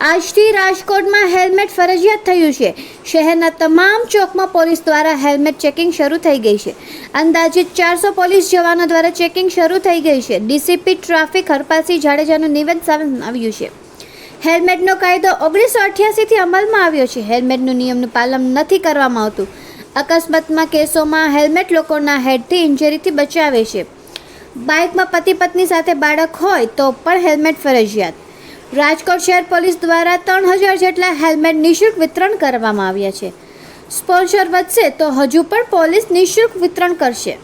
આજથી રાજકોટમાં હેલ્મેટ ફરજિયાત થયું છે. શહેરના તમામ ચોકમાં પોલીસ દ્વારા હેલ્મેટ ચેકિંગ શરૂ થઈ ગઈ છે. અંદાજિત ચારસો પોલીસ જવાનો દ્વારા ચેકિંગ શરૂ થઈ ગઈ છે. ડીસીપી ટ્રાફિક હરપાલસિંહ જાડેજાનું નિવેદન સામે આવ્યું છે. હેલ્મેટનો કાયદો ઓગણીસો અઠ્યાસીથી અમલમાં આવ્યો છે. હેલ્મેટનું નિયમનું પાલન નથી કરવામાં આવતું. અકસ્માતમાં કેસોમાં હેલ્મેટ લોકોના હેડથી ઇન્જરીથી બચાવે છે. બાઇકમાં પતિ પત્ની સાથે બાળક હોય તો પણ હેલ્મેટ ફરજિયાત. રાજકોટ શહેર પોલીસ દ્વારા ત્રણ હજાર જેટલા હેલ્મેટ નિઃશુલ્ક વિતરણ કરવામાં આવ્યા છે. સ્પોન્સર વધશે તો હજુ પણ પોલીસ નિઃશુલ્ક વિતરણ કરશે.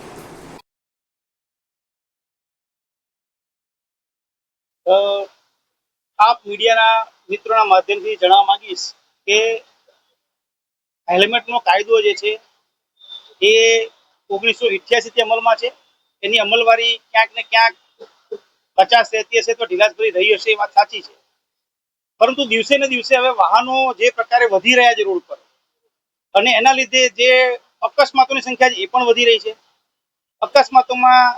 આપ મીડિયાના મિત્રોના માધ્યમથી જણાવવા માંગીશ કે હેલ્મેટનો કાયદો જે છે, એ ઓગણીસો થી અમલમાં છે. એની અમલવારી ક્યાંક ને ક્યાંક પચાસ રહેતી હશે તો ઢીલાસભરી રહી હશે એ વાત સાચી છે. પરંતુ દિવસે ને દિવસે હવે વાહનો જે પ્રકારે વધી રહ્યા છે રોડ પર અને એના લીધે જે અકસ્માતોની સંખ્યા છે એ પણ વધી રહી છે. અકસ્માતોમાં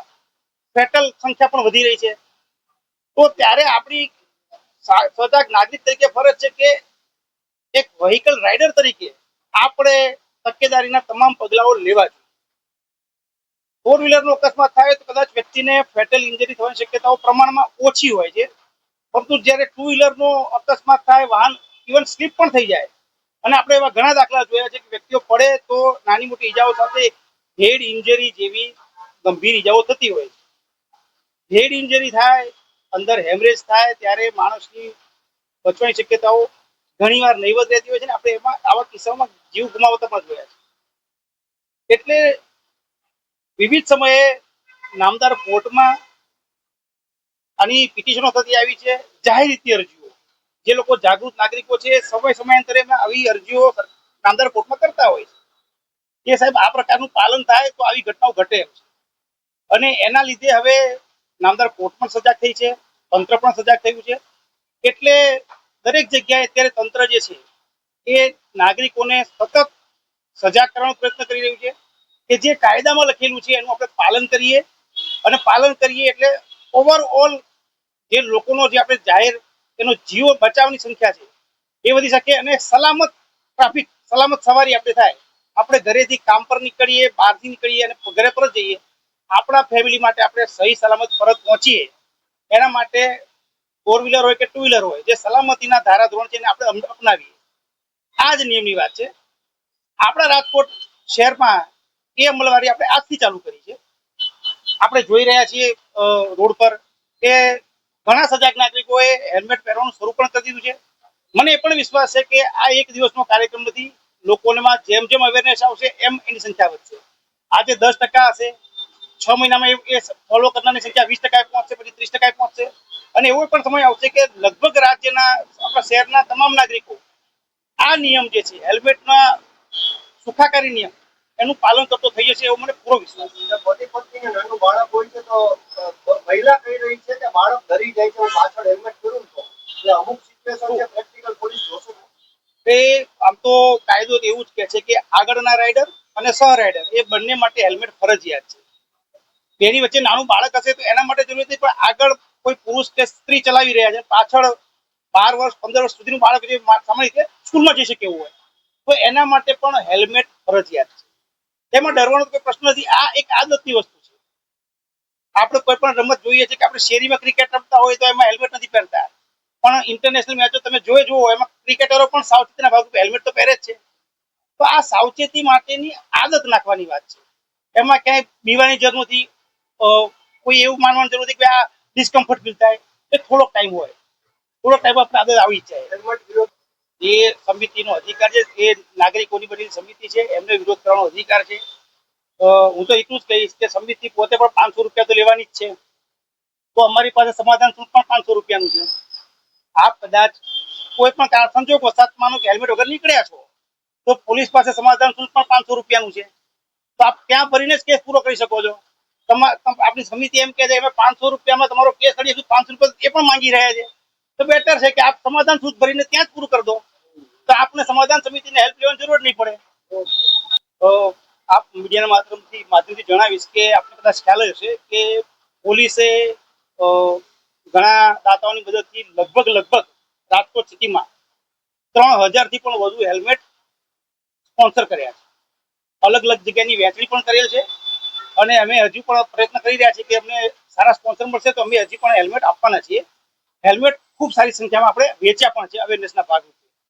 ફેટલ સંખ્યા પણ વધી રહી છે. તો ત્યારે આપણી સજાગ નાગરિક તરીકે ફરજ છે કે એક વ્હીકલ રાઇડર તરીકે આપણે તકેદારીના તમામ પગલાઓ લેવા જોઈએ. ફોર વ્હીલરનો અકસ્માત થાય તો કદાચ વ્યક્તિને ફેટલ ઇન્જરી થવાની શક્યતાઓ પ્રમાણમાં ઓછી હોય છે. પરંતુ જ્યારે ટુ વ્હીલરનો અકસ્માત થાય, વાહન ઇવન સ્લીપ પણ થઈ જાય. અને આપણે એવા ઘણા દાખલા જોયા છે કે વ્યક્તિઓ પડે તો નાની મોટી ઈજાઓ સાથે હેડ ઇન્જરી જેવી ગંભીર ઈજાઓ થતી હોય છે. હેડ ઇન્જરી થાય, અંદર હેમરેજ થાય, ત્યારે માણસની બચવાની શક્યતાઓ ઘણીવાર નહીવત રહેતી હોય છે ને આપણે એમાં આવા કિસ્સાઓમાં જીવ ગુમાવતા પણ જોયા છે. એટલે વિવિધ સમયે નામદાર કોર્ટમાં આની પિટિશનો થતી આવી છે. જાહેર રીતે અરજીઓ. જે લોકો જાગૃત નાગરિકો છે સમય સમયાંતરે આવી અરજીઓ નામદાર કોર્ટમાં કરતા હોય છે. કે સાહેબ આ પ્રકારનું પાલન થાય તો આવી ઘટનાઓ ઘટે એમ છે. અને એના લીધે હવે નામદાર કોર્ટ પણ સજાગ થઈ છે, તંત્ર પણ સજાગ થયું છે. એટલે દરેક જગ્યાએ અત્યારે તંત્ર જે છે એ નાગરિકોને સતત સજાગ કરવાનો પ્રયત્ન કરી રહ્યું છે. કે જે કાયદામાં લખેલું છે એનું આપણે પાલન કરીએ અને પાલન કરીએ એટલે ઓવરઓલ જે લોકોનો જે આપણે જાહેર એનો જીવ બચાવની સંખ્યા છે એ વધી શકે અને સલામત ટ્રાફિક સલામત સવારી આપણે થાય. આપણે ઘરેથી કામ પર નીકળીએ, બહારથી નીકળીએ અને ઘરે પર જઈએ. આપણા ફેમિલી માટે આપણે સહી, સલામત પરત પહોંચીએ. એના માટે ફોર વ્હીલર હોય કે ટુ વ્હીલર હોય, જે સલામતીના ધારાધોરણ છે એને આપણે અપનાવીએ આ જ નિયમની વાત છે. આપણા રાજકોટ શહેરમાં એ અમલવારી આપણે આજથી ચાલુ કરી છે. આપણે જોઈ રહ્યા છીએ રોડ પર કે ઘણા સજાગ નાગરિકોએ હેલ્મેટ પહેરવાનું શરૂ પણ કરી દીધું છે. મને એ પણ વિશ્વાસ છે કે આ એક દિવસનો કાર્યક્રમ નથી. લોકોમાં જેમ જેમ અવેરનેસ આવશે, એમ એની સંખ્યા વધશે. આજે દસ ટકા હશે. છ મહિનામાં એ- ફોલો કરનારની સંખ્યા વીસ ટકાએ પહોંચશે, પછી ત્રીસ ટકાએ પહોંચશે. અને એવો પણ સમય આવશે કે લગભગ રાજ્યના, આપણા શહેરના તમામ નાગરિકો આ નિયમ જે છે, હેલ્મેટના સુખાકારી નિયમ એનું પાલન કરતો થઈ જશે એવો મને પૂરો વિશ્વાસ છે. પતિ પત્ની નાનું બાળક હોય છે તો મહિલા કહી રહી છે કે બાળક ડરી જાય છે? હું પાછળ હેલ્મેટ પહેરું તો એટલે અમુક સિચ્યુએશન છે પ્રેક્ટિકલ પોલીસ જોશે. એ આમ તો કાયદો એવું જ કહે છે કે આગળના રાઇડર અને સહ રાઇડર એ બંને માટે હેલ્મેટ ફરજિયાત છે. તેની વચ્ચે નાનું બાળક હશે તો એના માટે જરૂરી નથી પણ આગળ કોઈ પુરુષ કે સ્ત્રી ચલાવી રહ્યા છે પાછળ બાર વર્ષ પંદર વર્ષ સુધીનું બાળક જે સામાન્ય રીતે સ્કૂલમાં જઈ શકે એવું હોય. તો એના માટે પણ હેલ્મેટ ફરજિયાત છે. તેમાં ડરવાનો કોઈ પ્રશ્ન નથી. આ એક આદતની વસ્તુ છે. આપણે કોઈ પણ રમત જોઈએ છે કે આપણે શેરીમાં ક્રિકેટ રમતા હોય તો એમાં હેલ્મેટ નથી પહેરતા. પણ ઇન્ટરનેશનલ મેચો તમે જોઈ જુઓ, એમાં ક્રિકેટરો પણ સાવચેતીના ભાગરૂપે હેલ્મેટ તો પહેરે જ છે. તો આ સાવચેતી માટેની આદત નાખવાની વાત છે. એમાં ક્યાંય બીવાની જરૂર નથી કોઈ એવું માનવાની જરૂર નથી કે આ ડિસ્કમ્ફર્ટ ફીલ થાય. એ થોડોક ટાઈમ હોય. થોડોક ટાઈમ આપણે આદત આવી જાય. એ સમિતિનો અધિકાર છે, એ નાગરિકોની બની સમિતિ છે, એમને વિરોધ કરવાનો અધિકાર છે. હું તો એટલું જ કહીશ કે સમિતિ પોતે પણ પાંચસો રૂપિયા તો લેવાની જ છે. તો અમારી પાસે સમાધાન શુલ્ક પણ પાંચસો રૂપિયાનું છે. આપ કદાચ કોઈ પણ કારણ સંજોગો વસાત માનો કે હેલ્મેટ વગર નીકળ્યા છો, તો પોલીસ પાસે સમાધાન શુલ્ક પણ પાંચસો રૂપિયાનું છે. તો આપ ત્યાં ભરીને જ કેસ પૂરો કરી શકો છો? આપણી સમિતિ એમ કહે છે પાંચસો રૂપિયામાં તમારો કેસ કરીએ પાંચસો રૂપિયા એ પણ માંગી રહ્યા છે. તો બેટર છે કે આપ સમાધાન શુલ્ક ભરીને ત્યાં જ પૂરું કરી દો. તો આપને સમાધાન સમિતિને હેલ્પ લેવાની જરૂર નહીં પડે. તો આપ મીડિયાના માધ્યમથી માધ્યમથી જણાવીશ કે આપને કદાચ ખ્યાલ હશે કે પોલીસે ઘણા દાતાઓની મદદથી લગભગ લગભગ રાજકોટ સિટીમાં ત્રણ હજારથી પણ વધુ હેલ્મેટ સ્પોન્સર કર્યા છે. અલગ અલગ જગ્યાની વહેંચણી પણ કરેલ છે અને અમે હજુ પણ પ્રયત્ન કરી રહ્યા છીએ કે અમને સારા સ્પોન્સર મળશે તો અમે હજી પણ હેલ્મેટ આપવાના છીએ. હેલ્મેટ ખૂબ સારી સંખ્યામાં આપણે વેચ્યા પણ છે અવેરનેસના ભાગરૂપે.